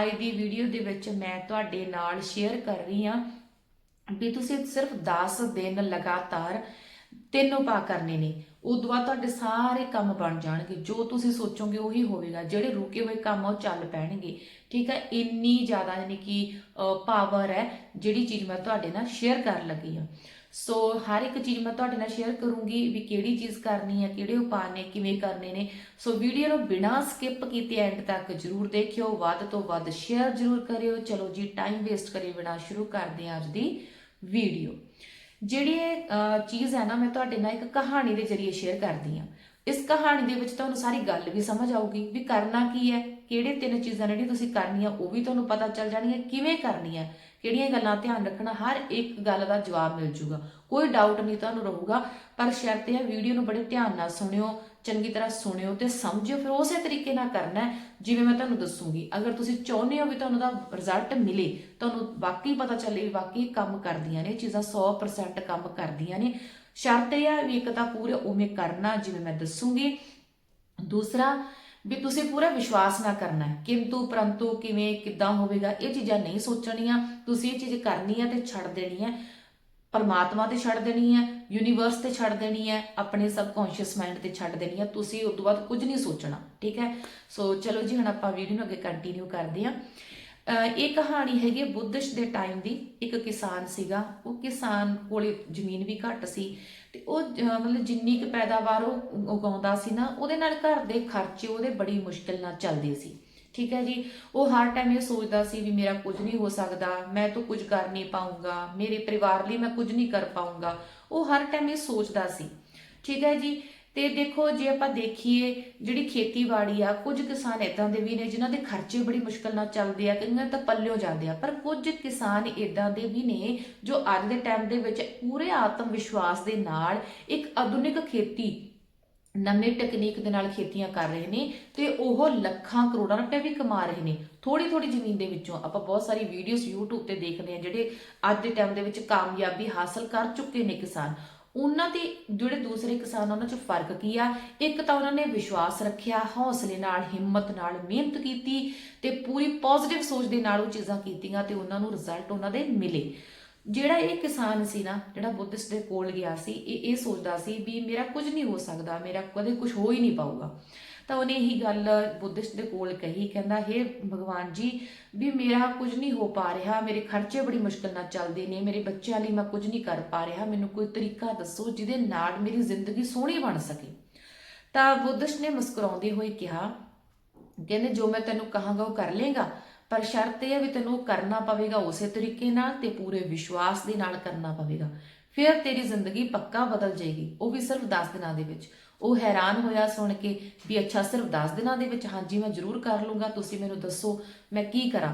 ਅੱਜ ਦੀ ਵੀਡੀਓ ਦੇ ਵਿੱਚ ਮੈਂ ਤੁਹਾਡੇ ਨਾਲ ਸ਼ੇਅਰ ਕਰ ਰਹੀ ਹਾਂ ਵੀ ਤੁਸੀਂ ਸਿਰਫ 10 ਦਿਨ ਲਗਾਤਾਰ ਤਿੰਨ ਉਪਾਅ ਕਰਨੇ ਨੇ। ਉਦੋਂ ਬਾਅਦ ਤੁਹਾਡੇ ਸਾਰੇ ਕੰਮ ਬਣ ਜਾਣਗੇ। ਜੋ ਤੁਸੀਂ ਸੋਚੋਗੇ ਉਹੀ ਹੋਵੇਗਾ। ਜਿਹੜੇ ਰੁਕੇ ਹੋਏ ਕੰਮ ਆ, ਉਹ ਚੱਲ ਪੈਣਗੇ। ਠੀਕ ਹੈ ਇੰਨੀ ਜ਼ਿਆਦਾ ਯਾਨੀ ਕਿ ਪਾਵਰ ਹੈ, ਜਿਹੜੀ ਚੀਜ਼ ਮੈਂ ਤੁਹਾਡੇ ਨਾਲ ਸ਼ੇਅਰ ਕਰਨ ਲੱਗੀ ਹਾਂ। ਸੋ ਹਰ ਇੱਕ ਚੀਜ਼ ਮੈਂ ਤੁਹਾਡੇ ਨਾਲ ਸ਼ੇਅਰ ਕਰੂੰਗੀ ਵੀ ਕਿਹੜੀ ਚੀਜ਼ ਕਰਨੀ ਹੈ, ਕਿਹੜੇ ਉਪਾਅ ਨੇ, ਕਿਵੇਂ ਕਰਨੇ ਨੇ। ਸੋ ਵੀਡੀਓ ਨੂੰ ਬਿਨਾਂ ਸਕਿਪ ਕੀਤੇ ਐਂਡ ਤੱਕ ਜਰੂਰ ਦੇਖਿਓ, ਵੱਧ ਤੋਂ ਵੱਧ ਸ਼ੇਅਰ ਜਰੂਰ ਕਰਿਓ। ਚਲੋ ਜੀ ਟਾਈਮ ਵੇਸਟ ਕਰੇ ਬਿਨਾਂ ਸ਼ੁਰੂ ਕਰਦੇ ਹਾਂ ਅੱਜ ਦੀ ਵੀਡੀਓ ਜਿਹੜੀ ਇਹ ਚੀਜ਼ ਹੈ ਨਾ, ਮੈਂ ਤੁਹਾਡੇ ਨਾਲ ਇੱਕ ਕਹਾਣੀ ਦੇ ਜ਼ਰੀਏ ਸ਼ੇਅਰ ਕਰਦੀ ਹਾਂ। ਇਸ ਕਹਾਣੀ ਦੇ ਵਿੱਚ ਤੁਹਾਨੂੰ ਸਾਰੀ ਗੱਲ ਵੀ ਸਮਝ ਆਊਗੀ ਵੀ ਕਰਨਾ ਕੀ ਹੈ ਕਿਹੜੇ ਤਿੰਨ ਚੀਜ਼ਾਂ ਜਿਹੜੀਆਂ ਤੁਸੀਂ ਕਰਨੀਆਂ, ਉਹ ਵੀ ਤੁਹਾਨੂੰ ਪਤਾ ਚੱਲ ਜਾਣਗੀਆਂ, ਕਿਵੇਂ ਕਰਨੀਆਂ, ਕਿਹੜੀਆਂ ਗੱਲਾਂ ਧਿਆਨ ਰੱਖਣਾ, ਹਰ ਇੱਕ ਗੱਲ ਦਾ ਜਵਾਬ ਮਿਲ ਜੂਗਾ। ਕੋਈ ਡਾਊਟ ਨਹੀਂ ਤੁਹਾਨੂੰ ਰਹੂਗਾ, ਪਰ ਸ਼ਰਤ ਇਹ ਹੈ ਵੀਡੀਓ ਨੂੰ ਬੜੇ ਧਿਆਨ ਨਾਲ ਸੁਣਿਓ, ਚੰਗੀ ਤਰ੍ਹਾਂ ਸੁਣਿਓ ਤੇ ਸਮਝਿਓ, ਫਿਰ ਉਸੇ ਤਰੀਕੇ ਨਾਲ ਕਰਨਾ ਹੈ, ਜਿਵੇਂ ਮੈਂ ਤੁਹਾਨੂੰ ਦੱਸੂਗੀ। ਅਗਰ ਤੁਸੀਂ ਚਾਹੁੰਦੇ ਹੋ ਵੀ ਤੁਹਾਨੂੰ ਦਾ ਰਿਜ਼ਲਟ ਮਿਲੇ, ਤੁਹਾਨੂੰ ਵਾਕਈ ਪਤਾ ਚੱਲੇ ਵੀ ਵਾਕਈ ਕੰਮ ਕਰਦੀਆਂ ਨੇ ਚੀਜ਼ਾਂ 100% ਕੰਮ ਕਰਦੀਆਂ ਨੇ। ਸ਼ਰਤ ਇਹ ਹੈ ਵੀ ਇੱਕ ਤਾਂ ਪੂਰੇ ਉਵੇਂ ਕਰਨਾ, ਜਿਵੇਂ ਮੈਂ ਦੱਸੂਗੀ। ਦੂਸਰਾ ਵੀ ਤੁਸੀਂ ਪੂਰਾ ਵਿਸ਼ਵਾਸ ਨਾ ਕਰਨਾ ਕਿੰਤੂ, ਪਰੰਤੂ, ਕਿਵੇਂ, ਕਿੱਦਾਂ ਹੋਵੇਗਾ, ਇਹ ਚੀਜ਼ਾਂ ਨਹੀਂ ਸੋਚਣੀਆਂ। ਤੁਸੀਂ ਇਹ ਚੀਜ਼ ਕਰਨੀ ਹੈ ਤੇ ਛੱਡ ਦੇਣੀ ਹੈ। ਪਰਮਾਤਮਾ ਤੇ ਛੱਡ ਦੇਣੀ ਹੈ ਯੂਨੀਵਰਸ ਤੇ ਛੱਡ ਦੇਣੀ ਹੈ, ਆਪਣੇ ਸਬਕੌਂਸ਼ੀਅਸ ਮਾਈਂਡ ਤੇ ਛੱਡ ਦੇਣੀ ਹੈ। ਤੁਸੀਂ ਉਸ ਤੋਂ ਬਾਅਦ ਕੁਝ ਨਹੀਂ ਸੋਚਣਾ, ਠੀਕ ਹੈ? ਸੋ ਚਲੋ ਜੀ, ਹੁਣ ਆਪਾਂ ਵੀਡੀਓ ਨੂੰ ਅੱਗੇ ਕੰਟੀਨਿਊ ਕਰਦੇ ਹਾਂ। ਇਹ ਕਹਾਣੀ ਹੈਗੀ ਹੈ ਬੁੱਧਿਸ਼ ਦੇ ਟਾਈਮ ਦੀ, ਇੱਕ ਕਿਸਾਨ ਸੀਗਾ, ਉਹ ਕਿਸਾਨ ਕੋਲੇ ਜ਼ਮੀਨ ਵੀ ਘੱਟ ਸੀ ਤੇ ਉਹ ਮਤਲਬ ਜਿੰਨੀ ਕੁ ਪੈਦਾਵਾਰ ਉਹ ਉਗਾਉਂਦਾ ਸੀ ਨਾ, ਉਹਦੇ ਨਾਲ ਘਰ ਦੇ ਖਰਚੇ ਉਹਦੇ ਬੜੀ ਮੁਸ਼ਕਿਲ ਨਾਲ ਚੱਲਦੇ ਸੀ। ਠੀਕ ਹੈ ਜੀ, ਉਹ ਹਰ ਟਾਈਮ ਇਹ ਸੋਚਦਾ ਸੀ ਵੀ ਮੇਰਾ ਕੁਝ ਨਹੀਂ ਹੋ ਸਕਦਾ, ਮੈਂ ਤਾਂ ਕੁਝ ਕਰ ਨਹੀਂ ਪਾਉਂਗਾ ਮੇਰੇ ਪਰਿਵਾਰ ਲਈ ਮੈਂ ਕੁਝ ਨਹੀਂ ਕਰ ਪਾਉਂਗਾ ਉਹ ਹਰ ਟਾਈਮ ਇਹ ਸੋਚਦਾ ਸੀ। ਠੀਕ ਹੈ ਜੀ ਤੇ ਦੇਖੋ, ਜੇ ਆਪਾਂ ਦੇਖੀਏ ਜਿਹੜੀ ਖੇਤੀਬਾੜੀ ਆ, ਕੁਝ ਕਿਸਾਨ ਇਦਾਂ ਦੇ ਵੀ ਨੇ ਜਿਨ੍ਹਾਂ ਦੇ ਖਰਚੇ ਬੜੀ ਮੁਸ਼ਕਲ ਨਾਲ ਚੱਲਦੇ ਆ, ਕਈਆਂ ਤਾਂ ਪੱਲਿਓ ਜਾਂਦੇ ਆ, ਪਰ ਕੁਝ ਕਿਸਾਨ ਇਦਾਂ ਦੇ ਵੀ ਨੇ ਜੋ ਅੱਜ ਦੇ ਟਾਈਮ ਦੇ ਵਿੱਚ ਪੂਰੇ ਆਤਮ ਵਿਸ਼ਵਾਸ ਦੇ ਨਾਲ ਇੱਕ ਆਧੁਨਿਕ ਖੇਤੀ, ਨਵੇਂ ਟੈਕਨੀਕ ਦੇ ਨਾਲ ਖੇਤੀਆਂ ਕਰ ਰਹੇ ਨੇ ਤੇ ਉਹ ਲੱਖਾਂ ਕਰੋੜਾਂ ਰੁਪਏ ਵੀ ਕਮਾ ਰਹੇ ਨੇ। ਥੋੜੀ ਥੋੜੀ ਜ਼ਮੀਨ ਦੇ ਵਿੱਚੋਂ ਆਪਾਂ ਬਹੁਤ ਸਾਰੀ ਵੀਡੀਓਜ਼ YouTube ਤੇ ਦੇਖਦੇ ਆ ਜਿਹੜੇ ਅੱਜ ਦੇ ਟਾਈਮ ਦੇ ਵਿੱਚ ਕਾਮਯਾਬੀ ਹਾਸਲ ਕਰ ਚੁੱਕੇ ਨੇ ਕਿਸਾਨ। ਉਹਨਾਂ ਦੇ ਜਿਹੜੇ ਦੂਸਰੇ ਕਿਸਾਨ ਉਹਨਾਂ 'ਚ ਫ਼ਰਕ ਕੀ ਆ? ਇੱਕ ਤਾਂ ਉਹਨਾਂ ਨੇ ਵਿਸ਼ਵਾਸ ਰੱਖਿਆ, ਹੌਸਲੇ ਨਾਲ, ਹਿੰਮਤ ਨਾਲ, ਮਿਹਨਤ ਕੀਤੀ ਤੇ ਪੂਰੀ ਪੋਜ਼ਿਟਿਵ ਸੋਚ ਦੇ ਨਾਲ ਉਹ ਚੀਜ਼ਾਂ ਕੀਤੀਆਂ ਤੇ ਉਹਨਾਂ ਨੂੰ ਰਿਜ਼ਲਟ ਉਹਨਾਂ ਦੇ ਮਿਲੇ। ਜਿਹੜਾ ਇਹ ਕਿਸਾਨ ਸੀ ਨਾ, ਜਿਹੜਾ ਬੁੱਧਿਸਟ ਦੇ ਕੋਲ ਗਿਆ ਸੀ, ਇਹ ਇਹ ਸੋਚਦਾ ਸੀ ਵੀ ਮੇਰਾ ਕੁਝ ਨਹੀਂ ਹੋ ਸਕਦਾ, ਮੇਰਾ ਕਦੇ ਕੁਝ ਹੋ ਹੀ ਨਹੀਂ ਪਾਊਗਾ। ਤਾਂ ਉਹਨੇ ਇਹੀ ਗੱਲ ਬੁੱਧਿਸਟ ਦੇ ਕੋਲ ਕਹੀ, ਕਹਿੰਦਾ, ਹੇ ਭਗਵਾਨ ਜੀ, ਵੀ ਮੇਰਾ ਕੁਝ ਨਹੀਂ ਹੋ ਪਾ ਰਿਹਾ, ਮੇਰੇ ਖਰਚੇ ਬੜੀ ਮੁਸ਼ਕਲ ਨਾਲ ਚੱਲਦੇ ਨੇ, ਮੇਰੇ ਬੱਚਿਆਂ ਲਈ ਮੈਂ ਕੁਝ ਨਹੀਂ ਕਰ ਪਾ ਰਿਹਾ, ਮੈਨੂੰ ਕੋਈ ਤਰੀਕਾ ਦੱਸੋ ਜਿਹਦੇ ਨਾਲ ਮੇਰੀ ਜ਼ਿੰਦਗੀ ਸੋਹਣੀ ਬਣ ਸਕੇ। ਤਾਂ ਬੁੱਧਿਸਟ ਨੇ ਮੁਸਕਰਾਉਂਦੇ ਹੋਏ ਕਿਹਾ, ਕਹਿੰਦੇ, ਜੋ ਮੈਂ ਤੈਨੂੰ ਕਹਾਂਗਾ, ਉਹ ਕਰ ਲੇਗਾ ਪਰ ਸ਼ਰਤ ਇਹ ਹੈ ਵੀ ਤੈਨੂੰ ਉਹ ਕਰਨਾ ਪਵੇਗਾ ਉਸੇ ਤਰੀਕੇ ਨਾਲ ਤੇ ਪੂਰੇ ਵਿਸ਼ਵਾਸ ਦੇ ਨਾਲ ਕਰਨਾ ਪਵੇਗਾ। ਫਿਰ ਤੇਰੀ ਜ਼ਿੰਦਗੀ ਪੱਕਾ ਬਦਲ ਜਾਏਗੀ, ਉਹ ਵੀ ਸਿਰਫ 10 ਦਿਨਾਂ ਦੇ ਵਿੱਚ। ਉਹ ਹੈਰਾਨ ਹੋਇਆ ਸੁਣ ਕੇ ਵੀ ਅੱਛਾ, ਸਿਰਫ 10 ਦਿਨਾਂ ਦੇ ਵਿੱਚ ਹਾਂਜੀ, ਮੈਂ ਜ਼ਰੂਰ ਕਰ ਲੂੰਗਾ, ਤੁਸੀਂ ਮੈਨੂੰ ਦੱਸੋ ਮੈਂ ਕੀ ਕਰਾਂ।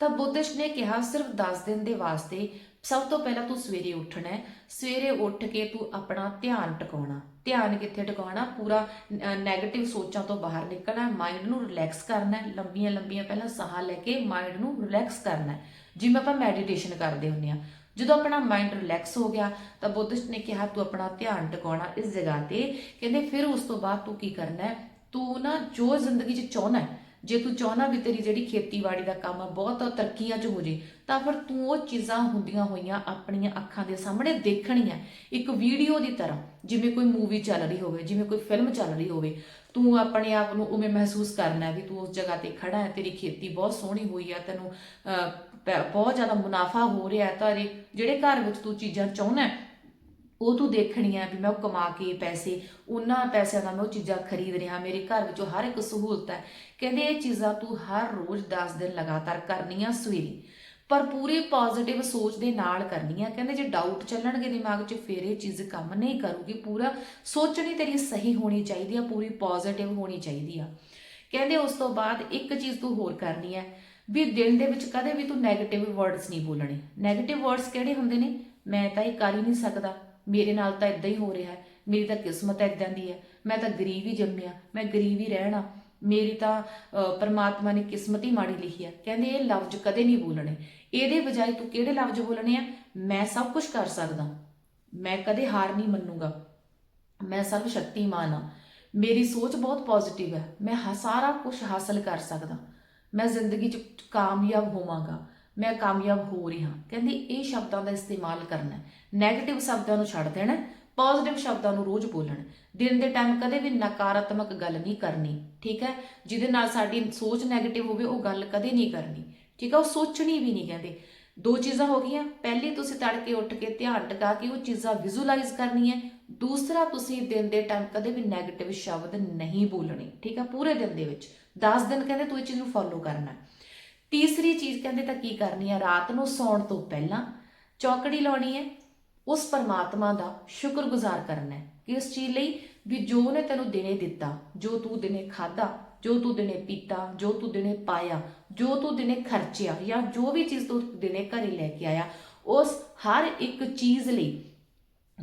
ਤਾਂ ਬੁੱਧਿਸ਼ ਨੇ ਕਿਹਾ, ਸਿਰਫ 10 ਦਿਨ ਦੇ ਵਾਸਤੇ ਸਭ ਤੋਂ ਪਹਿਲਾਂ ਤੂੰ ਸਵੇਰੇ ਉੱਠਣਾ ਹੈ। ਸਵੇਰੇ ਉੱਠ ਕੇ ਤੂੰ ਆਪਣਾ ਧਿਆਨ ਟਿਕਾਉਣਾ। ਧਿਆਨ ਕਿੱਥੇ ਟਿਕਾਉਣਾ? ਪੂਰਾ 네ਗੇਟਿਵ ਸੋਚਾਂ ਤੋਂ ਬਾਹਰ ਨਿਕਲਣਾ ਹੈ। ਮਾਈਂਡ ਨੂੰ ਰਿਲੈਕਸ ਕਰਨਾ ਲੰਬੀਆਂ ਲੰਬੀਆਂ ਪਹਿਲਾਂ ਸਾਹ ਲੈ ਕੇ ਮਾਈਂਡ ਨੂੰ ਰਿਲੈਕਸ ਕਰਨਾ ਜਿਵੇਂ ਆਪਾਂ ਮੈਡੀਟੇਸ਼ਨ ਕਰਦੇ ਹੁੰਦੇ ਆ ਜਦੋਂ ਆਪਣਾ ਮਾਈਂਡ ਰਿਲੈਕਸ ਹੋ ਗਿਆ, ਤਾਂ ਬੁੱਧਿਸਟ ਨੇ ਕਿਹਾ, ਤੂੰ ਆਪਣਾ ਧਿਆਨ ਟਿਕਾਉਣਾ ਇਸ ਜਗ੍ਹਾ ਤੇ। ਕਹਿੰਦੇ, ਫਿਰ ਉਸ ਤੋਂ ਬਾਅਦ ਤੂੰ ਕੀ ਕਰਨਾ ਹੈ? ਤੂੰ ਨਾ ਜੋ ਜ਼ਿੰਦਗੀ 'ਚ ਚਾਹਣਾ ਹੈ ਜੇ ਤੂੰ ਚਾਹਨਾ ਵੀ ਤੇਰੀ ਜਿਹੜੀ ਖੇਤੀਬਾੜੀ ਦਾ ਕੰਮ ਆ ਬਹੁਤ ਤਰੱਕੀਆਂ 'ਚ ਹੋ ਜੇ ਤਾਂ ਫਿਰ ਤੂੰ ਉਹ ਚੀਜ਼ਾਂ ਹੁੰਦੀਆਂ ਹੋਈਆਂ ਆਪਣੀਆਂ ਅੱਖਾਂ ਦੇ ਸਾਹਮਣੇ ਦੇਖਣੀਆਂ। ਇੱਕ ਵੀਡੀਓ ਦੀ ਤਰ੍ਹਾਂ ਜਿਵੇਂ ਕੋਈ ਮੂਵੀ ਚੱਲ ਰਹੀ ਹੋਵੇ ਜਿਵੇਂ ਕੋਈ ਫਿਲਮ ਚੱਲ ਰਹੀ ਹੋਵੇ ਤੂੰ ਆਪਣੇ ਆਪ ਨੂੰ ਉਵੇਂ ਮਹਿਸੂਸ ਕਰਨਾ ਹੈ ਵੀ ਤੂੰ ਉਸ ਜਗ੍ਹਾ ਤੇ ਖੜਾ ਹੈ ਤੇਰੀ ਖੇਤੀ ਬਹੁਤ ਸੋਹਣੀ ਹੋਈ ਹੈ ਤੈਨੂੰ ਅਹ, ਬਹੁਤ ਜ਼ਿਆਦਾ ਮੁਨਾਫਾ ਹੋ ਰਿਹਾ ਹੈ ਤਾਰੇ ਜਿਹੜੇ ਘਰ ਵਿੱਚ ਤੂੰ ਚੀਜ਼ਾਂ ਚਾਹੁੰਦਾ ਉਹ ਤੂੰ ਦੇਖਣੀ ਹੈ ਵੀ ਮੈਂ ਉਹ ਕਮਾ ਕੇ ਪੈਸੇ, ਉਹਨਾਂ ਪੈਸਿਆਂ ਦਾ ਮੈਂ ਉਹ ਚੀਜ਼ਾਂ ਖਰੀਦ ਰਿਹਾ, ਮੇਰੇ ਘਰ ਵਿੱਚੋਂ ਹਰ ਇੱਕ ਸਹੂਲਤ ਹੈ। ਕਹਿੰਦੇ ਇਹ ਚੀਜ਼ਾਂ ਤੂੰ ਹਰ ਰੋਜ਼ 10 ਦਿਨ ਲਗਾਤਾਰ ਕਰਨੀਆਂ ਸਵੇਰੇ, ਪਰ ਪੂਰੀ ਪੋਜ਼ਿਟਿਵ ਸੋਚ ਦੇ ਨਾਲ ਕਰਨੀ ਆ ਕਹਿੰਦੇ ਜੇ ਡਾਊਟ ਚੱਲਣਗੇ ਦਿਮਾਗ 'ਚ, ਫਿਰ ਇਹ ਚੀਜ਼ ਕੰਮ ਨਹੀਂ ਕਰੂਗੀ। ਪੂਰਾ ਸੋਚਣੀ ਤੇਰੀ ਸਹੀ ਹੋਣੀ ਚਾਹੀਦੀ ਆ, ਪੂਰੀ ਪੋਜ਼ਿਟਿਵ ਹੋਣੀ ਚਾਹੀਦੀ ਆ। ਕਹਿੰਦੇ ਉਸ ਤੋਂ ਬਾਅਦ ਇੱਕ ਚੀਜ਼ ਤੂੰ ਹੋਰ ਕਰਨੀ ਹੈ ਵੀ ਦਿਨ ਦੇ ਵਿੱਚ ਕਦੇ ਵੀ ਤੂੰ 네ਗੇਟਿਵ ਵਰਡਸ ਨਹੀਂ ਬੋਲਣੇ। 네ਗੇਟਿਵ ਵਰਡਸ ਕਿਹੜੇ ਹੁੰਦੇ ਨੇ? ਮੈਂ ਤਾਂ ਇਹ ਕਰ ਹੀ ਨਹੀਂ ਸਕਦਾ। ਮੇਰੇ ਨਾਲ ਤਾਂ ਇਦਾਂ ਹੀ ਹੋ ਰਿਹਾ ਹੈ। ਮੇਰੀ ਤਾਂ ਕਿਸਮਤ ਇਦਾਂ ਦੀ ਹੈ। ਮੈਂ ਤਾਂ ਗਰੀਬ ਹੀ ਜੰਮਿਆ। ਮੈਂ ਗਰੀਬ ਹੀ ਰਹਿਣਾ ਮੇਰੀ ਤਾਂ ਪਰਮਾਤਮਾ ਨੇ ਕਿਸਮਤ ਹੀ ਮਾੜੀ ਲਿਖੀ ਹੈ। ਕਹਿੰਦੇ ਇਹ ਲਫ਼ਜ਼ ਕਦੇ ਨਹੀਂ ਬੋਲਣੇ। ਇਹਦੇ ਬਜਾਏ ਤੂੰ ਕਿਹੜੇ ਲਫ਼ਜ਼ ਬੋਲਣੇ ਆ? ਮੈਂ ਸਭ ਕੁਝ ਕਰ ਸਕਦਾ। ਮੈਂ ਕਦੇ ਹਾਰ ਨਹੀਂ ਮੰਨੂਗਾ। ਮੈਂ ਸਰਵ ਸ਼ਕਤੀਮਾਨ ਆ। ਮੇਰੀ ਸੋਚ ਬਹੁਤ ਪੋਜ਼ਿਟਿਵ ਹੈ। ਮੈਂ ਹ- ਸਾਰਾ ਕੁਝ ਹਾਸਲ ਕਰ ਸਕਦਾ। ਮੈਂ ਜ਼ਿੰਦਗੀ 'ਚ ਕਾਮਯਾਬ ਹੋਵਾਂਗਾ। ਮੈਂ ਕਾਮਯਾਬ ਹੋ ਰਹੀ। ਹਾਂ ਕਹਿੰਦੀ, ਇਹ ਸ਼ਬਦਾਂ ਦਾ ਇਸਤੇਮਾਲ ਕਰਨਾ ਨੈਗੇਟਿਵ ਸ਼ਬਦਾਂ ਨੂੰ ਛੱਡ ਦੇਣਾ ਪੋਜ਼ਿਟਿਵ ਸ਼ਬਦਾਂ ਨੂੰ ਰੋਜ਼ ਬੋਲਣ ਦਿਨ ਦੇ ਟਾਈਮ ਕਦੇ ਵੀ ਨਕਾਰਾਤਮਕ ਗੱਲ ਨਹੀਂ ਕਰਨੀ, ਠੀਕ ਹੈ? ਜਿਹਦੇ ਨਾਲ ਸਾਡੀ ਸੋਚ ਨੈਗੇਟਿਵ ਹੋਵੇ, ਉਹ ਗੱਲ ਕਦੇ ਨਹੀਂ ਕਰਨੀ, ਠੀਕ ਹੈ? ਉਹ ਸੋਚਣੀ ਵੀ ਨਹੀਂ ਕਹਿੰਦੇ। ਦੋ ਚੀਜ਼ਾਂ ਹੋ ਗਈਆਂ। ਪਹਿਲੀ, ਤੁਸੀਂ ਤੜਕੇ ਉੱਠ ਕੇ ਧਿਆਨ ਟਿਕਾ ਕੇ ਉਹ ਚੀਜ਼ਾਂ ਵਿਜ਼ੂਅਲਾਈਜ਼ ਕਰਨੀ ਹੈ। ਦੂਸਰਾ, ਤੁਸੀਂ ਦਿਨ ਦੇ ਟਾਈਮ ਕਦੇ ਵੀ ਨੈਗੇਟਿਵ ਸ਼ਬਦ ਨਹੀਂ ਬੋਲਣੇ, ਠੀਕ ਹੈ? ਪੂਰੇ ਦਿਨ ਦੇ ਵਿੱਚ। 10 ਦਿਨ ਕਹਿੰਦੇ ਤੂੰ ਇਹ ਚੀਜ਼ ਨੂੰ ਫੋਲੋ ਕਰਨਾ ਤੀਸਰੀ ਚੀਜ਼ ਕਹਿੰਦੇ ਤਾਂ ਕੀ ਕਰਨੀ ਹੈ ਰਾਤ ਨੂੰ ਸੌਣ ਤੋਂ ਪਹਿਲਾਂ ਚੌਕੜੀ ਲਾਉਣੀ ਹੈ। ਉਸ ਪਰਮਾਤਮਾ ਦਾ ਸ਼ੁਕਰਗੁਜ਼ਾਰ ਕਰਨਾ ਹੈ ਕਿਸ ਚੀਜ਼ ਲਈ ਵੀ ਜੋ ਉਹਨੇ ਤੈਨੂੰ ਦਿਨੇ ਦਿੱਤਾ, ਜੋ ਤੂੰ ਦਿਨੇ ਖਾਦਾ ਜੋ ਤੂੰ ਦਿਨੇ ਪੀਤਾ, ਜੋ ਤੂੰ ਦਿਨੇ ਪਾਇਆ, ਜੋ ਤੂੰ ਦਿਨੇ ਖਰਚਿਆ ਜਾਂ ਜੋ ਵੀ ਚੀਜ਼ ਤੂੰ ਦਿਨੇ ਘਰੇ ਲੈ ਕੇ ਆਇਆ, ਉਸ ਹਰ ਇੱਕ ਚੀਜ਼ ਲਈ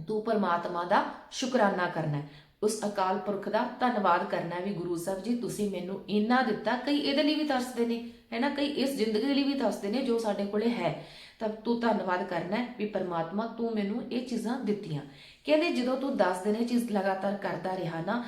ਤੂੰ ਪਰਮਾਤਮਾ ਦਾ ਸ਼ੁਕਰਾਨਾ ਕਰਨਾ ਹੈ। ਉਸ ਅਕਾਲ ਪੁਰਖ ਦਾ ਧੰਨਵਾਦ ਕਰਨਾ ਵੀ ਗੁਰੂ ਸਾਹਿਬ ਜੀ, ਤੁਸੀਂ ਮੈਨੂੰ ਇੰਨਾ ਦਿੱਤਾ। ਕਈ ਇਹਦੇ ਲਈ ਵੀ ਤਰਸਦੇ ਨੇ ਹੈ ਨਾ ਕਈ ਇਸ ਜ਼ਿੰਦਗੀ ਲਈ ਵੀ ਤਰਸਦੇ ਨੇ ਜੋ ਸਾਡੇ ਕੋਲੇ ਹੈ। ਤਾਂ ਤੂੰ ਧੰਨਵਾਦ ਕਰਨਾ ਵੀ ਪਰਮਾਤਮਾ ਤੂੰ ਮੈਨੂੰ ਇਹ ਚੀਜ਼ਾਂ ਦਿੱਤੀਆਂ। ਕਹਿੰਦੇ ਜਦੋਂ ਤੂੰ 10 ਦਿਨ ਇਹ ਚੀਜ਼ ਲਗਾਤਾਰ ਕਰਦਾ ਰਿਹਾ ਨਾ,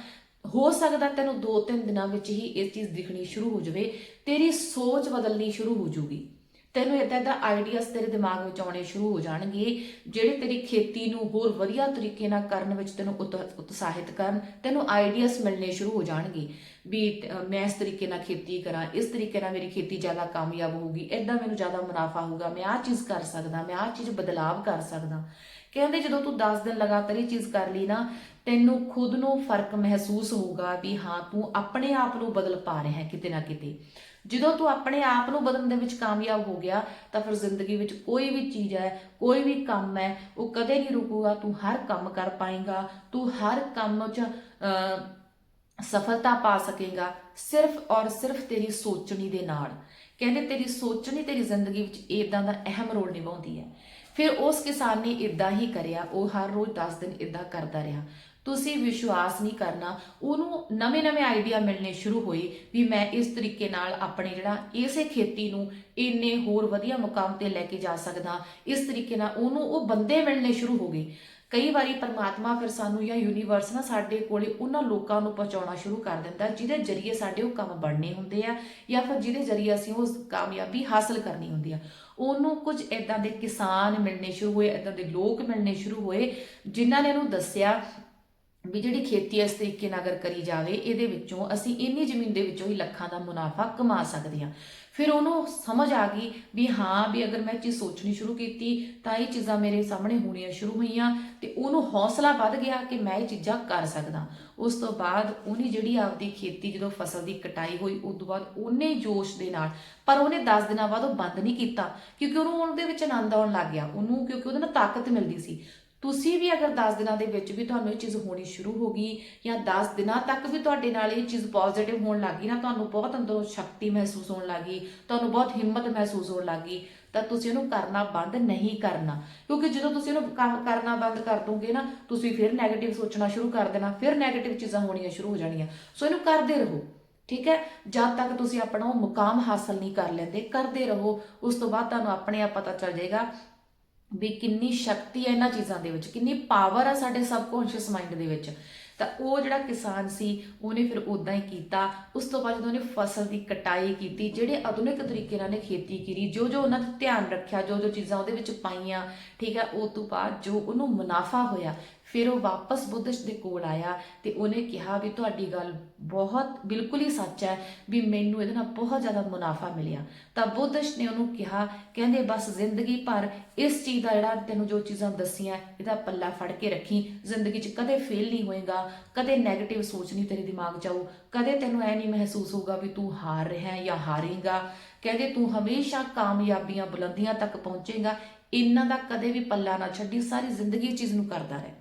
ਹੋ ਸਕਦਾ ਤੈਨੂੰ 2-3 ਦਿਨਾਂ ਵਿੱਚ ਹੀ ਇਹ ਚੀਜ਼ ਦਿਖਣੀ ਸ਼ੁਰੂ ਹੋ ਜਾਵੇ, ਤੇਰੀ ਸੋਚ ਬਦਲਣੀ ਸ਼ੁਰੂ ਹੋ ਜੂਗੀ ਤੈਨੂੰ ਇਦਾਂ ਦਾ ਆਈਡੀਆਸ ਤੇਰੇ ਦਿਮਾਗ ਵਿੱਚ ਆਉਣੇ ਸ਼ੁਰੂ ਹੋ ਜਾਣਗੇ, ਜਿਹੜੇ ਤੇਰੀ ਖੇਤੀ ਨੂੰ ਹੋਰ ਵਧੀਆ ਤਰੀਕੇ ਨਾਲ ਕਰਨ ਵਿੱਚ ਤੈਨੂੰ ਉਤ- ਉਤਸ਼ਾਹਿਤ ਕਰਨ, ਤੈਨੂੰ ਆਈਡੀਆਸ ਮਿਲਣੇ ਸ਼ੁਰੂ ਹੋ ਜਾਣਗੇ। ਵੀ ਮੈਂ ਇਸ ਤਰੀਕੇ ਨਾਲ ਖੇਤੀ ਕਰਾਂ, ਇਸ ਤਰੀਕੇ ਨਾਲ ਮੇਰੀ ਖੇਤੀ ਜ਼ਿਆਦਾ ਕਾਮਯਾਬ ਹੋਊਗੀ ਇਦਾਂ ਮੈਨੂੰ ਜ਼ਿਆਦਾ ਮੁਨਾਫਾ ਹੋਊਗਾ, ਮੈਂ ਆਹ ਚੀਜ਼ ਕਰ ਸਕਦਾ, ਮੈਂ ਆਹ ਚੀਜ਼ ਬਦਲਾਵ ਕਰ ਸਕਦਾ। ਕਹਿੰਦੇ ਜਦੋਂ ਤੂੰ 10 ਦਿਨ ਲਗਾਤਾਰ ਇਹ ਚੀਜ਼ ਕਰ ਲਈ ਨਾ ਤੈਨੂੰ ਖੁਦ ਨੂੰ ਫ਼ਰਕ ਮਹਿਸੂਸ ਹੋਊਗਾ ਵੀ ਹਾਂ ਤੂੰ ਆਪਣੇ ਆਪ ਨੂੰ ਬਦਲ ਪਾ ਰਿਹਾ ਹੈ ਕਿਤੇ ਨਾ ਕਿਤੇ। ਜਦੋਂ ਤੂੰ ਆਪਣੇ ਆਪ ਨੂੰ ਬਦਲਣ ਦੇ ਵਿੱਚ ਕਾਮਯਾਬ ਹੋ ਗਿਆ ਤਾਂ ਫਿਰ ਜ਼ਿੰਦਗੀ ਵਿੱਚ ਕੋਈ ਵੀ ਚੀਜ਼ ਹੈ ਕੋਈ ਵੀ ਕੰਮ ਹੈ ਉਹ ਕਦੇ ਨਹੀਂ ਰੁਕੂਗਾ। ਤੂੰ ਹਰ ਕੰਮ ਕਰ ਪਾਏਗਾ ਤੂੰ ਹਰ ਕੰਮ 'ਚ ਅਹ, ਸਫਲਤਾ ਪਾ ਸਕੇਗਾ ਸਿਰਫ ਔਰ ਸਿਰਫ ਤੇਰੀ ਸੋਚਣੀ ਦੇ ਨਾਲ। ਕਹਿੰਦੇ ਤੇਰੀ ਸੋਚਣੀ ਤੇਰੀ ਜ਼ਿੰਦਗੀ ਵਿੱਚ ਇਦਾਂ ਦਾ ਅਹਿਮ ਰੋਲ ਨਿਭਾਉਂਦੀ ਹੈ। ਫਿਰ ਉਸ ਕਿਸਾਨ ਨੇ ਇਦਾਂ ਹੀ ਕਰਿਆ, ਉਹ ਹਰ ਰੋਜ਼ 10 ਦਿਨ ਇਦਾਂ ਕਰਦਾ ਰਿਹਾ। ਤੁਸੀਂ ਵਿਸ਼ਵਾਸ ਨਹੀਂ ਕਰਨਾ, ਉਹਨੂੰ ਨਵੇਂ-ਨਵੇਂ ਆਈਡੀਆ ਮਿਲਣੇ ਸ਼ੁਰੂ ਹੋਏ ਵੀ ਮੈਂ ਇਸ ਤਰੀਕੇ ਨਾਲ ਆਪਣੇ ਜਿਹੜਾ ਇਸੇ ਖੇਤੀ ਨੂੰ ਇੰਨੇ ਹੋਰ ਵਧੀਆ ਮੁਕਾਮ ਤੇ ਲੈ ਕੇ ਜਾ ਸਕਦਾ, ਇਸ ਤਰੀਕੇ ਨਾਲ ਉਹਨੂੰ ਉਹ ਬੰਦੇ ਮਿਲਣੇ ਸ਼ੁਰੂ ਹੋ ਗਏ। ਕਈ ਵਾਰੀ ਪਰਮਾਤਮਾ ਫਿਰ ਸਾਨੂੰ ਜਾਂ ਯੂਨੀਵਰਸ ਨਾ ਸਾਡੇ ਕੋਲੇ ਉਹਨਾਂ ਲੋਕਾਂ ਨੂੰ ਪਹੁੰਚਾਉਣਾ ਸ਼ੁਰੂ ਕਰ ਦਿੰਦਾ, ਜਿਹਦੇ ਜ਼ਰੀਏ ਸਾਡੇ ਉਹ ਕੰਮ ਬਣਨੇ ਹੁੰਦੇ ਆ ਜਾਂ ਫਿਰ ਜਿਹਦੇ ਜ਼ਰੀਏ ਅਸੀਂ ਉਹ ਕਾਮਯਾਬੀ ਹਾਸਲ ਕਰਨੀ ਹੁੰਦੀ ਆ। ਉਹਨੂੰ ਕੁਝ ਇਦਾਂ ਦੇ ਕਿਸਾਨ ਮਿਲਣੇ ਸ਼ੁਰੂ ਹੋਏ ਇਦਾਂ ਦੇ ਲੋਕ ਮਿਲਣੇ ਸ਼ੁਰੂ ਹੋਏ, ਜਿਨ੍ਹਾਂ ਨੇ ਉਹਨੂੰ ਦੱਸਿਆ ਵੀ ਜਿਹੜੀ ਖੇਤੀ ਇਸ ਤਰੀਕੇ ਨਾਲ ਅਗਰ ਕਰੀ ਜਾਵੇ, ਇਹਦੇ ਵਿੱਚੋਂ ਅਸੀਂ ਇੰਨੀ ਜ਼ਮੀਨ ਦੇ ਵਿੱਚੋਂ ਹੀ ਲੱਖਾਂ ਦਾ ਮੁਨਾਫਾ ਕਮਾ ਸਕਦੇ ਹਾਂ। ਫਿਰ ਉਹਨੂੰ ਸਮਝ ਆ ਗਈ ਵੀ ਹਾਂ, ਵੀ ਅਗਰ ਮੈਂ ਇਹ ਚੀਜ਼ ਸੋਚਣੀ ਸ਼ੁਰੂ ਕੀਤੀ, ਤਾਂ ਇਹ ਚੀਜ਼ਾਂ ਮੇਰੇ ਸਾਹਮਣੇ ਹੋਣੀਆਂ ਸ਼ੁਰੂ ਹੋਈਆਂ ਤੇ ਉਹਨੂੰ ਹੌਸਲਾ ਵੱਧ ਗਿਆ ਕਿ ਮੈਂ ਇਹ ਚੀਜ਼ਾਂ ਕਰ ਸਕਦਾ। ਉਸ ਤੋਂ ਬਾਅਦ ਉਹਨੇ ਜਿਹੜੀ ਆਪਦੀ ਖੇਤੀ, ਜਦੋਂ ਫਸਲ ਦੀ ਕਟਾਈ ਹੋਈ, ਉਸ ਤੋਂ ਬਾਅਦ ਉਹਨੇ ਜੋਸ਼ ਦੇ ਨਾਲ, ਪਰ ਉਹਨੇ 10 ਦਿਨਾਂ ਬਾਅਦ ਉਹ ਬੰਦ ਨਹੀਂ ਕੀਤਾ, ਕਿਉਂਕਿ ਉਹਨੂੰ ਉਹਦੇ ਵਿੱਚ ਆਨੰਦ ਆਉਣ ਲੱਗ ਗਿਆ। ਉਹਨੂੰ ਕਿਉਂਕਿ ਉਹਦੇ ਨਾਲ ਤਾਕਤ ਮਿਲਦੀ ਸੀ। ਤੁਸੀਂ ਵੀ ਅਗਰ 10 ਦਿਨਾਂ ਦੇ ਵਿੱਚ ਵੀ ਤੁਹਾਨੂੰ ਇਹ ਚੀਜ਼ ਹੋਣੀ ਸ਼ੁਰੂ ਹੋ ਗਈ ਜਾਂ 10 ਦਿਨਾਂ ਤੱਕ ਵੀ ਤੁਹਾਡੇ ਨਾਲ ਇਹ ਚੀਜ਼ ਪੋਜ਼ਿਟਿਵ ਹੋਣ ਲੱਗੀ ਨਾ, ਤੁਹਾਨੂੰ ਬਹੁਤ ਅੰਦਰੋਂ ਸ਼ਕਤੀ ਮਹਿਸੂਸ ਹੋਣ ਲੱਗੀ ਤੁਹਾਨੂੰ ਬਹੁਤ ਹਿੰਮਤ ਮਹਿਸੂਸ ਹੋਣ ਲੱਗੀ ਤਾਂ ਤੁਸੀਂ ਉਹਨੂੰ ਕਰਨਾ ਬੰਦ ਨਹੀਂ ਕਰਨਾ। ਕਿਉਂਕਿ ਜਦੋਂ ਤੁਸੀਂ ਉਹਨੂੰ ਕਰਨਾ ਬੰਦ ਕਰ ਦੋਗੇ ਨਾ, ਤੁਸੀਂ ਫਿਰ 네ਗੇਟਿਵ ਸੋਚਣਾ ਸ਼ੁਰੂ ਕਰ ਦੇਣਾ, ਫਿਰ 네ਗੇਟਿਵ ਚੀਜ਼ਾਂ ਹੋਣੀਆਂ ਸ਼ੁਰੂ ਹੋ ਜਾਣੀਆਂ। ਸੋ ਇਹਨੂੰ ਕਰਦੇ ਰਹੋ, ਠੀਕ ਹੈ? ਜਦ ਤੱਕ ਤੁਸੀਂ ਆਪਣਾ ਉਹ ਮੁਕਾਮ ਹਾਸਲ ਨਹੀਂ ਕਰ ਲੈਂਦੇ, ਕਰਦੇ ਰਹੋ, ਉਸ ਤੋਂ ਬਾਅਦ ਤੁਹਾਨੂੰ ਆਪਣੇ ਆਪ ਪਤਾ ਚੱਲ ਜਾਏਗਾ ਵੀ ਕਿੰਨੀ ਸ਼ਕਤੀ ਹੈ ਇਹਨਾਂ ਚੀਜ਼ਾਂ ਦੇ ਵਿੱਚ, ਕਿੰਨੀ ਪਾਵਰ ਆ ਸਾਡੇ ਸਬਕੌਂਸ਼ੀਅਸ ਮਾਈਂਡ ਦੇ ਵਿੱਚ। ਤਾਂ ਉਹ ਜਿਹੜਾ ਕਿਸਾਨ ਸੀ, ਉਹਨੇ ਫਿਰ ਉਦਾਂ ਹੀ ਕੀਤਾ। ਉਸ ਤੋਂ ਬਾਅਦ ਜਦੋਂ ਉਹਨੇ ਫਸਲ ਦੀ ਕਟਾਈ ਕੀਤੀ, ਜਿਹੜੇ ਆਧੁਨਿਕ ਤਰੀਕੇ ਨਾਲ ਨੇ ਖੇਤੀ ਕੀਤੀ ਜੋ ਜੋ ਉਹਨਾਂ ਦਾ ਧਿਆਨ ਰੱਖਿਆ ਜੋ ਜੋ ਚੀਜ਼ਾਂ ਉਹਦੇ ਵਿੱਚ ਪਾਈਆਂ, ਠੀਕ ਹੈ, ਉਹ ਤੋਂ ਬਾਅਦ ਜੋ ਉਹਨੂੰ ਮੁਨਾਫਾ ਹੋਇਆ ਫਿਰ ਉਹ ਵਾਪਸ ਬੁੱਧਿਸ਼ ਦੇ ਕੋਲ ਆਇਆ ਤੇ ਉਹਨੇ ਕਿਹਾ ਵੀ ਤੁਹਾਡੀ ਗੱਲ ਬਹੁਤ, ਬਿਲਕੁਲ ਹੀ ਸੱਚ ਹੈ ਵੀ ਮੈਨੂੰ ਇਹਦੇ ਨਾਲ ਬਹੁਤ ਜ਼ਿਆਦਾ ਮੁਨਾਫਾ ਮਿਲਿਆ। ਤਾਂ ਬੁੱਧਿਸ਼ ਨੇ ਉਹਨੂੰ ਕਿਹਾ, ਕਹਿੰਦੇ ਬਸ ਜ਼ਿੰਦਗੀ ਭਰ ਇਸ ਚੀਜ਼ ਦਾ ਜਿਹੜਾ ਤੈਨੂੰ ਜੋ ਚੀਜ਼ਾਂ ਦੱਸੀਆਂ, ਇਹਦਾ ਪੱਲਾ ਫੜ ਕੇ ਰੱਖੀ। ਜ਼ਿੰਦਗੀ 'ਚ ਕਦੇ ਫੇਲ ਨਹੀਂ ਹੋਏਗਾ, ਕਦੇ 네ਗੇਟਿਵ ਸੋਚ ਨਹੀਂ ਤੇਰੇ ਦਿਮਾਗ 'ਚ ਆਊ, ਕਦੇ ਤੈਨੂੰ ਐ ਨਹੀਂ ਮਹਿਸੂਸ ਹੋਊਗਾ ਵੀ ਤੂੰ ਹਾਰ ਰਿਹਾ ਹੈ ਜਾਂ ਹਾਰੇਗਾ। ਕਹਿੰਦੇ ਤੂੰ ਹਮੇਸ਼ਾ ਕਾਮਯਾਬੀਆਂ ਬੁਲੰਦੀਆਂ ਤੱਕ ਪਹੁੰਚੇਗਾ ਇਹਨਾਂ ਦਾ ਕਦੇ ਵੀ ਪੱਲਾ ਨਾ ਛੱਡੀ, ਸਾਰੀ ਜ਼ਿੰਦਗੀ ਚੀਜ਼ ਨੂੰ ਕਰਦਾ ਰਹੇ।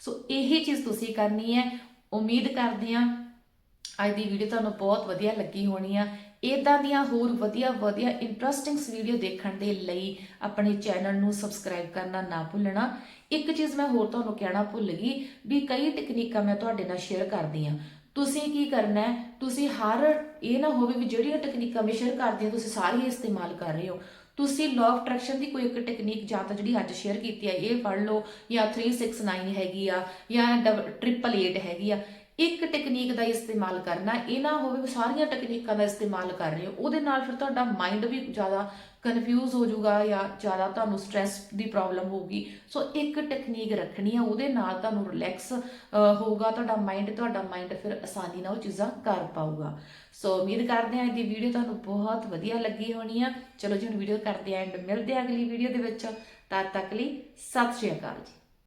ਸੋ ਇਹੀ ਚੀਜ਼ ਤੁਸੀਂ ਕਰਨੀ ਹੈ। ਉਮੀਦ ਕਰਦੇ ਹਾਂ ਅੱਜ ਦੀ ਵੀਡੀਓ ਤੁਹਾਨੂੰ ਬਹੁਤ ਵਧੀਆ ਲੱਗੀ ਹੋਣੀ ਆ। ਇਦਾਂ ਦੀਆਂ ਹੋਰ ਵਧੀਆ ਵਧੀਆ ਇੰਟਰਸਟਿੰਗਸ ਵੀਡੀਓ ਦੇਖਣ ਦੇ ਲਈ ਆਪਣੇ ਚੈਨਲ ਨੂੰ ਸਬਸਕ੍ਰਾਈਬ ਕਰਨਾ ਨਾ ਭੁੱਲਣਾ। ਇੱਕ ਚੀਜ਼ ਮੈਂ ਹੋਰ ਤੁਹਾਨੂੰ ਕਹਿਣਾ ਭੁੱਲ ਗਈ ਵੀ ਕਈ ਟੈਕਨੀਕਾਂ ਮੈਂ ਤੁਹਾਡੇ ਨਾਲ ਸ਼ੇਅਰ ਕਰਦੀ ਆ ਤੁਸੀਂ ਕੀ ਕਰਨਾ ਹੈ? ਤੁਸੀਂ ਹਰ ਇਹ ਨਾ ਹੋਵੇ ਵੀ ਜਿਹੜੀਆਂ ਟੈਕਨੀਕਾਂ ਮੈਂ ਸ਼ੇਅਰ ਕਰਦੀ ਹਾਂ, ਤੁਸੀਂ ਸਾਰੀਆਂ ਇਸਤੇਮਾਲ ਕਰ ਰਹੇ ਹੋ। ਤੁਸੀਂ ਲਾਅ ਆਫ ਅਟਰੈਕਸ਼ਨ ਦੀ ਕੋਈ ਇੱਕ ਟੈਕਨੀਕ ਜਾਂ ਤਾਂ ਜਿਹੜੀ ਅੱਜ ਸ਼ੇਅਰ ਕੀਤੀ ਹੈ ਇਹ ਫੜ ਲਓ ਜਾਂ 369 ਹੈਗੀ ਆ ਜਾਂ 888 ਹੈਗੀ ਆ ਇੱਕ ਟੈਕਨੀਕ ਦਾ ਇਸਤੇਮਾਲ ਕਰਨਾ, ਇਹ ਨਾ ਹੋਵੇ ਸਾਰੀਆਂ ਟੈਕਨੀਕਾਂ ਦਾ ਇਸਤੇਮਾਲ ਕਰ ਰਹੇ ਹੋ, ਉਹਦੇ ਨਾਲ ਫਿਰ ਤੁਹਾਡਾ ਮਾਈਂਡ ਵੀ ਜ਼ਿਆਦਾ ਕਨਫਿਊਜ਼ ਹੋ ਜਾਊਗਾ ਜਾਂ ਜ਼ਿਆਦਾ ਤੁਹਾਨੂੰ ਸਟ੍ਰੈਸ ਦੀ ਪ੍ਰੋਬਲਮ ਹੋਊਗੀ। ਸੋ ਇੱਕ ਟੈਕਨੀਕ ਰੱਖਣੀ ਆ, ਉਹਦੇ ਨਾਲ ਤੁਹਾਨੂੰ ਰਿਲੈਕਸ ਹੋਊਗਾ, ਤੁਹਾਡਾ ਮਾਈਂਡ ਤੁਹਾਡਾ ਮਾਈਂਡ ਫਿਰ ਆਸਾਨੀ ਨਾਲ ਉਹ ਚੀਜ਼ਾਂ ਕਰ ਪਾਊਗਾ। ਸੋ ਉਮੀਦ ਕਰਦੇ ਹਾਂ ਇਹਦੀ ਵੀਡੀਓ ਤੁਹਾਨੂੰ ਬਹੁਤ ਵਧੀਆ ਲੱਗੀ ਹੋਣੀ ਆ। ਚਲੋ ਜੀ, ਹੁਣ ਵੀਡੀਓ ਕਰਦੇ ਆਂ ਐਂਡ ਮਿਲਦੇ ਆ ਅਗਲੀ ਵੀਡੀਓ ਦੇ ਵਿੱਚ। ਤਦ ਤੱਕ ਲਈ ਸਤਿ ਸ਼੍ਰੀ ਅਕਾਲ ਜੀ।